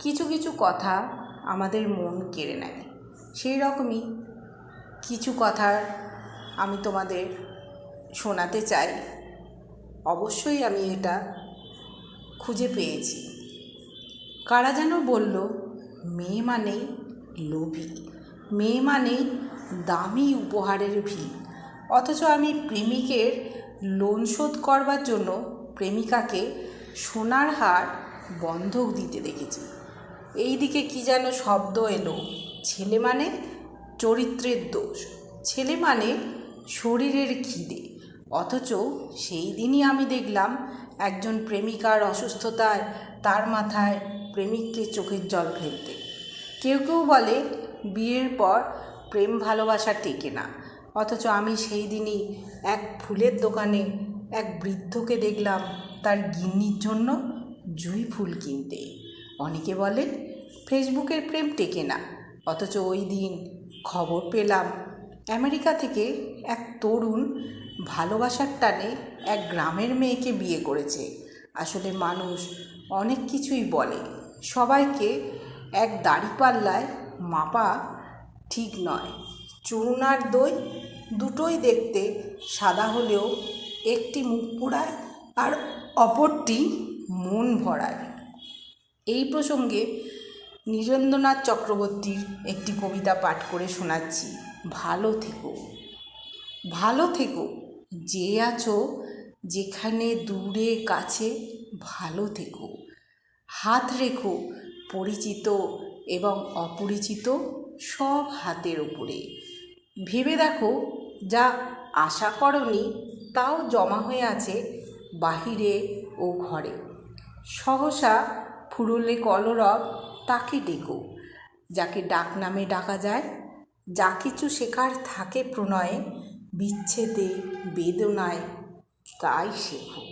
কিছু কিছু কথা আমাদের মন কেড়ে নেয়। সেই রকমই কিছু কথা আমি তোমাদের শোনাতে চাই। অবশ্যই আমি এটা খুঁজে পেয়েছি। কারা যেন বলল, মেয়ে মানেই লোভী, মেয়ে মানেই দামি উপহারের ভিড়। অথচ আমি প্রেমিকের লোন শোধ করবার জন্য প্রেমিকাকে সোনার হার বন্ধক দিতে দেখেছি। এই দিকে কি যেন শব্দ এলো। ছেলে মানে চরিত্রের দোষ, ছেলে মানে শরীরের খিদে। অথচ সেই দিনই আমি দেখলাম একজন প্রেমিকার অসুস্থতায় তার মাথায় প্রেমিককে চোখের জল ফেলতে। কেউ কেউ বলে, বিয়ের পর প্রেম ভালোবাসা টেকে না। অথচ আমি সেই দিনই এক ফুলের দোকানে এক বৃদ্ধকে দেখলাম তার গিন্নির জন্য জুঁই ফুল কিনতে। অনেকে বলে, ফেসবুকের প্রেম টেকে না। অথচ ওই দিন খবর পেলাম, আমেরিকা থেকে এক তরুণ ভালোবাসার টানে এক গ্রামের মেয়েকে বিয়ে করেছে। আসলে মানুষ অনেক কিছুই বলে, সবাইকে এক দাড়িপাল্লায় মাপা ঠিক নয়। চুন আর দই দুটোই দেখতে সাদা হলেও একটি মুখ পোড়ায় আর অপরটি মন ভরায়। এই প্রসঙ্গে নীরেন্দ্রনাথ চক্রবর্তীর একটি কবিতা পাঠ করে শোনাচ্ছি। ভালো থেকো ভালো থেকো, যে আছো যেখানে দূরে কাছে, ভালো থেকো। হাত রেখো পরিচিত এবং অপরিচিত সব হাতের ওপরে ভেবে দেখো, যা আশা করনি তাও জমা হয়ে আছে বাহিরে ও ঘরে। সহসা ফুরলে কলরব তাকে ডেকো। যাকে ডাক নামে ডাকা যায়, যা কিছু শেখার থাকে প্রণয়ে, বিচ্ছেদে, বেদনায় তাই শেখো।